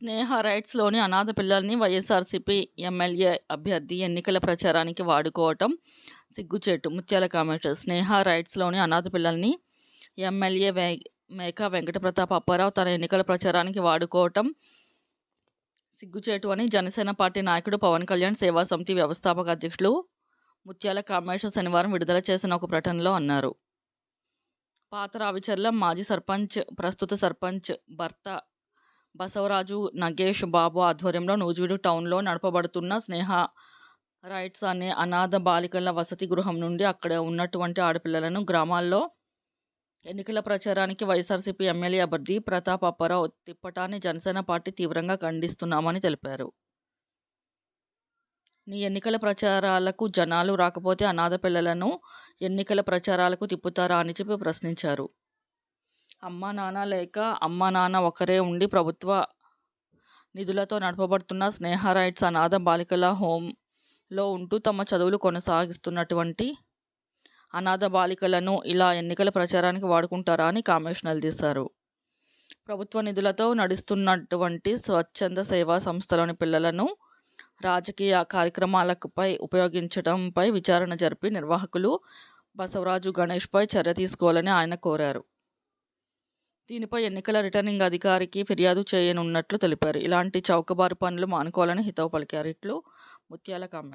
స్నేహ రైట్స్లోని అనాథ పిల్లల్ని వైఎస్ఆర్సీపీ ఎమ్మెల్యే అభ్యర్థి ఎన్నికల ప్రచారానికి వాడుకోవటం సిగ్గుచేటు. ముత్యాల కామెంట్ స్నేహ రైట్స్లోని అనాథ పిల్లల్ని ఎమ్మెల్యే వే మేకా వెంకటప్రతాప్ అప్పారావు తన ఎన్నికల ప్రచారానికి వాడుకోవటం సిగ్గుచేటు అని జనసేన పార్టీ నాయకుడు పవన్ కళ్యాణ్ సేవా సమితి వ్యవస్థాపక అధ్యక్షులు ముత్యాల కామేశ్వర శనివారం విడుదల చేసిన ఒక ప్రకటనలో అన్నారు. పాత రావిచర్ల మాజీ సర్పంచ్ ప్రస్తుత సర్పంచ్ భర్త బసవరాజు నగేష్ బాబు ఆధ్వర్యంలో నూజివీడు టౌన్లో నడపబడుతున్న స్నేహ రైట్స్ అనే అనాథ బాలికల వసతి గృహం నుండి అక్కడ ఉన్నటువంటి ఆడపిల్లలను గ్రామాల్లో ఎన్నికల ప్రచారానికి వైఎస్ఆర్సీపీ ఎమ్మెల్యే అభ్యర్థి ప్రతాప్ అప్పారావు తిప్పటాన్ని జనసేన పార్టీ తీవ్రంగా ఖండిస్తున్నామని తెలిపారు. నీ ఎన్నికల ప్రచారాలకు జనాలు రాకపోతే అనాథ పిల్లలను ఎన్నికల ప్రచారాలకు తిప్పుతారా అని చెప్పి ప్రశ్నించారు. అమ్మా నాన్న లేక అమ్మా నాన్న ఒకరే ఉండి ప్రభుత్వ నిధులతో నడపబడుతున్న స్నేహ రైట్స్ అనాథ బాలికల హోంలో ఉంటూ తమ చదువులు కొనసాగిస్తున్నటువంటి అనాథ బాలికలను ఇలా ఎన్నికల ప్రచారానికి వాడుకుంటారా అని కామెంట్స్ నిలదీశారు ప్రభుత్వ నిధులతో నడుస్తున్నటువంటి స్వచ్ఛంద సేవా సంస్థలోని పిల్లలను రాజకీయ కార్యక్రమాలపై ఉపయోగించడంపై విచారణ జరిపి నిర్వాహకులు బసవరాజు గణేష్పై చర్య తీసుకోవాలని ఆయన కోరారు. దీనిపై ఎన్నికల రిటర్నింగ్ అధికారికి ఫిర్యాదు చేయనున్నట్లు తెలిపారు. ఇలాంటి చౌకబారు పనులు మానుకోవాలని హితవు పలికారు. ఇట్లు ముత్యాల కామెంట్.